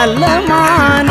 நலமான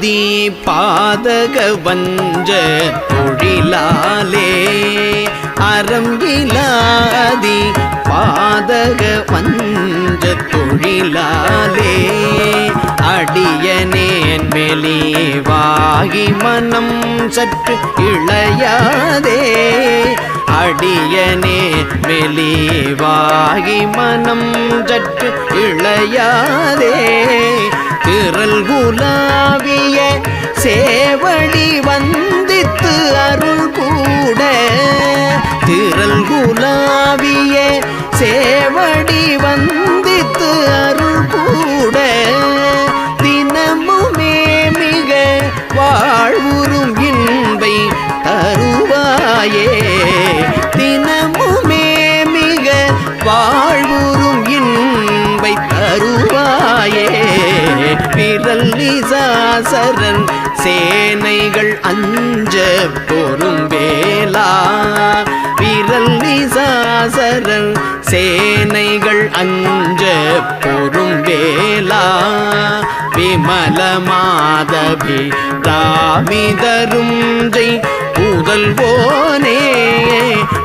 இலாதி பாதக வஞ்ச தொழிலாலே அறம்பிலாதி பாதக வஞ்ச தொழிலாலே அடியனேன் மெலிவாகி மனம் சற்று இளையாதே அடியனே வெளிவாகி மனம் சற்று இளையாதே. திரள் குலாவிய சேவடி வந்தித்து அருள் கூட. திரள் குலாவிய சேவடி வந்தித்து அருள் கூட. தினமுமே மிக வாழ்வுறும் இன்பை தருவாயே. வாழ்வுறும் இன்பை தருவாயே. விரல் நிசாசரன் சேனைகள் அஞ்ச பொறும் வேலா விரல் நிசாசரன் சேனைகள் அஞ்ச பொறும் வேலா விமல மாதவி ராமிதரும் ஜெய். புதல்வோனே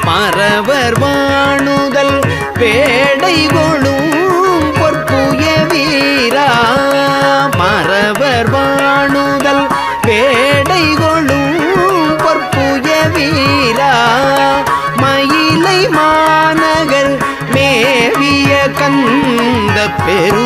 மறவர் வாணு பேடைகொழும் பொற்புய வீரா மறவர் வாணுதல். பேடைகொழும் பொற்புய வீரா மயிலை மாநகர் மேவிய கந்த பெரு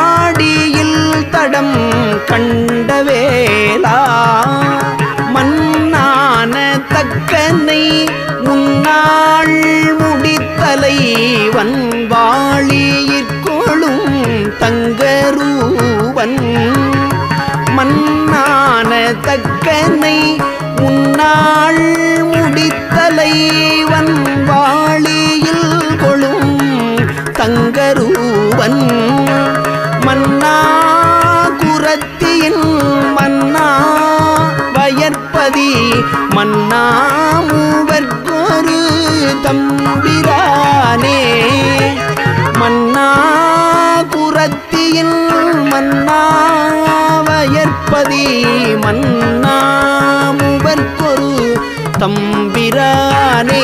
வன்வாளியிற்கொளும் தங்கரூவன். மண்ணான தக்கனை உன்னாள் முடித்தலை வன்வாளியில் கொழும் தங்கரூவன். மன்னா குரத்தியின் மன்னா வயற்பதி மன்னா குரத்தியின் மன்னாவயற்பதி மன்னாமுவர்கொரு தம்பிரானே.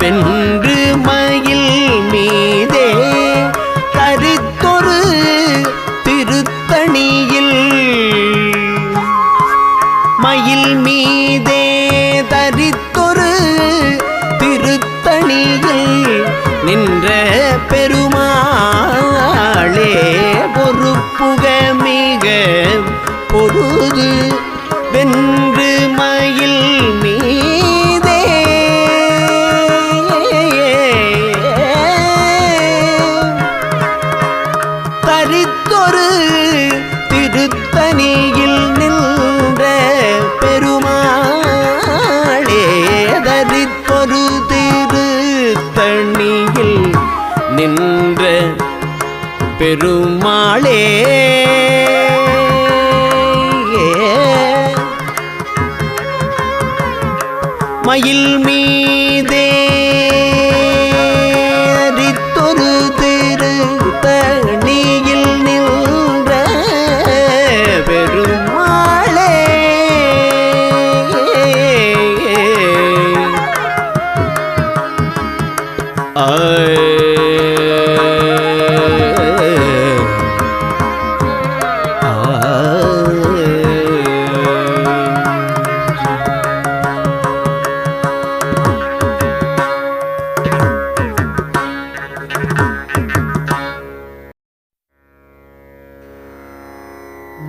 வென்று மயில் மீதே பெருதிரு தண்ணியில் நின்ற பெருமாளே. மயில்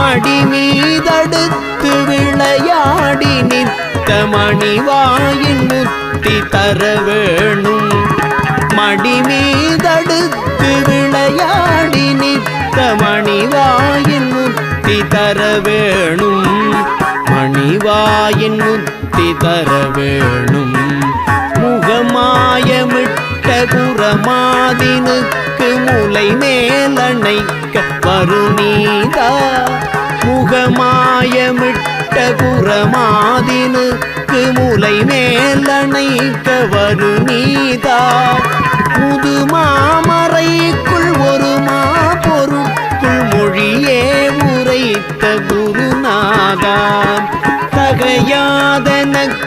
மடி மீதடுத்து விளையாடி நித்த மணிவாயின் முத்தி தர வேணும். மடி மீதடுத்து விளையாடி நித்த மணிவாயின் முத்தி தர வேணும். மணிவாயின் முத்தி தர வேணும். முகமாயமிட்ட குரமாதினுக்கு முலை மேலணைக்க வருநீதா முகமாயமிட்ட குரமாதினுக்கு முலை மேலணைக்க வருநீதா முதுமாமறைக்குள் ஒரு மா பொருட்குள் மொழியே உரைத்த குருநாதா. தகையாதனக்கு